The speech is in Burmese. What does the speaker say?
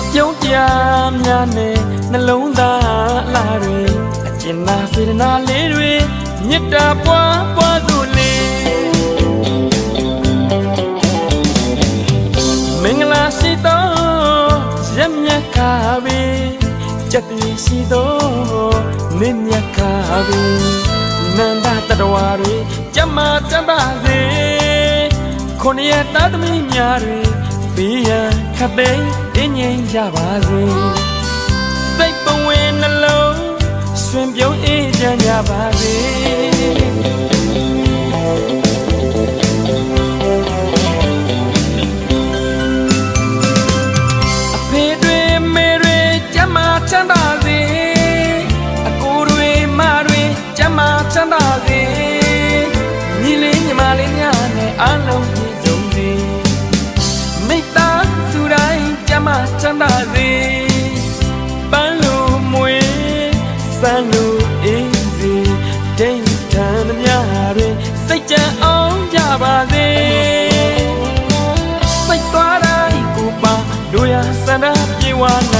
အပြုံးပြားများနဲ့နှလုံးသားအလားတွေအကျဉ်းသာစေတနာလေးတွေမေတ္တာပွားပွားစုလေးမင်္ဂလာရှိသောရက်မြတ်ခါပဲကြက်တီရှိသောမင်းမြတ်ခါပဲနန္ဒတတဝါတွေကြမ်းမာတတ်ပါစေခொနည်းသားသမီးများတွေဘေးရန် ခတ်သိမ်းတင်းငြိမ်ကြပါစေစိတ်ပဝင်နှလုံးရွှင်ပြုံးအေးချမ်းကြပါစေအဖေတွေမေတွေကျမ်းမာချမ်းသာစေအကိုတွေမတွေကျမ်းမာချမ်းသာစေ လို့အေးစေဒိဋ္ဌာန်များတွေစိတ်ကြံအောင်ကြပါစေစိတ်သွားတိုင်းကိုပါတို့ရဆန္ဒပြေဝနိုင်ပါ